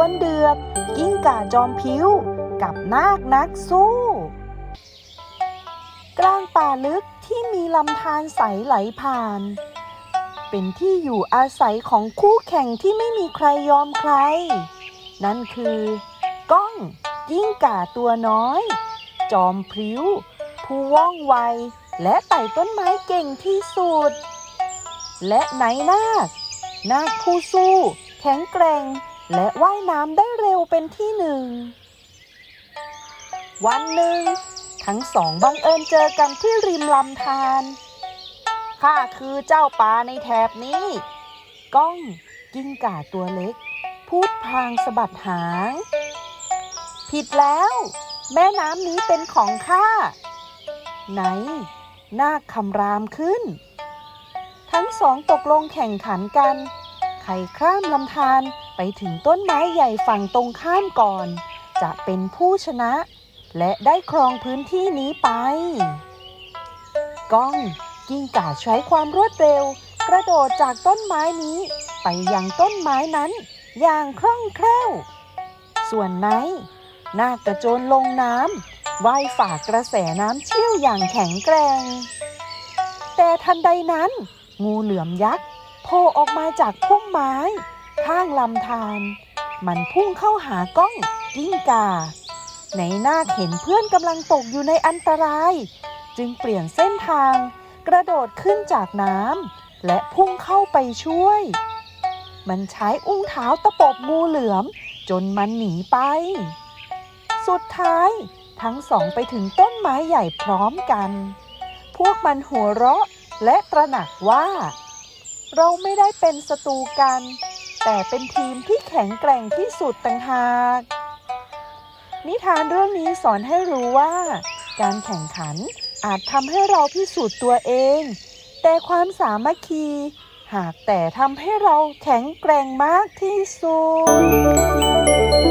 วนเดือด กิ้งก่าจอมพิ้ว กับนาคนักสู้ กลางป่าลึกที่มีลำธารใสไหลผ่าน เป็นที่อยู่อาศัยของคู่แข่งที่ไม่มีใครยอมใคร นั่นคือ ก้องกิ้งก่าตัวน้อย จอมพริ้ว ผู้ว่องไว และไต่ต้นไม้เก่งที่สุด และไหนนาคนาคผู้สู้ แข็งแกร่ง และว่ายน้ำได้เร็วเป็นที่หนึ่ง วันหนึ่ง ทั้งสองบังเอิญเจอกันที่ริมลำธารข้าคือเจ้าป่าในแถบนี้ ก้องกิ้งก่าตัวเล็ก พูดพางสะบัดหาง ผิดแล้ว แม่น้ำนี้เป็นของข้า ไหนนาคคำรามขึ้น ทั้งสองตกลงแข่งขันกัน ใครข้ามลำธาร ไปถึงต้นไม้ใหญ่ฝั่งตรงข้ามก่อน จะเป็นผู้ชนะ และได้ครองพื้นที่นี้ไป ก้องกิ้งก่าใช้ความรวดเร็ว กระโดดจากต้นไม้นี้ ไปยังต้นไม้นั้นอย่างคล่องแคล่ว ส่วนไนท์นาคกระโจนลงน้ำว่ายฝ่ากระแสน้ำเชี่ยวอย่างแข็งแกร่ง แต่ทันใดนั้น งูเหลือมยักษ์โผล่ออกมาจากพุ่มไม้ ข้างลำธารมันพุ่งเข้าหาก้องกิ้งกา ในนาคเห็นเพื่อนกำลังตกอยู่ในอันตราย จึงเปลี่ยนเส้นทาง กระโดดขึ้นจากน้ำและพุ่งเข้าไปช่วย มันใช้อุ้งเท้าตะปบงูเหลือม จนมันหนีไป สุดท้ายทั้งสองไปถึงต้นไม้ใหญ่พร้อมกัน พวกมันหัวเราะและตระหนักว่า เราไม่ได้เป็นศัตรูกัน แต่เป็นทีมที่แข็งแกร่งที่สุดต่างหาก นิทานเรื่องนี้สอนให้รู้ว่า การแข่งขันอาจทำให้เราพิสูจน์ตัวเอง แต่ความสามัคคี หากแต่ทำให้เราแข็งแกร่งมากที่สุด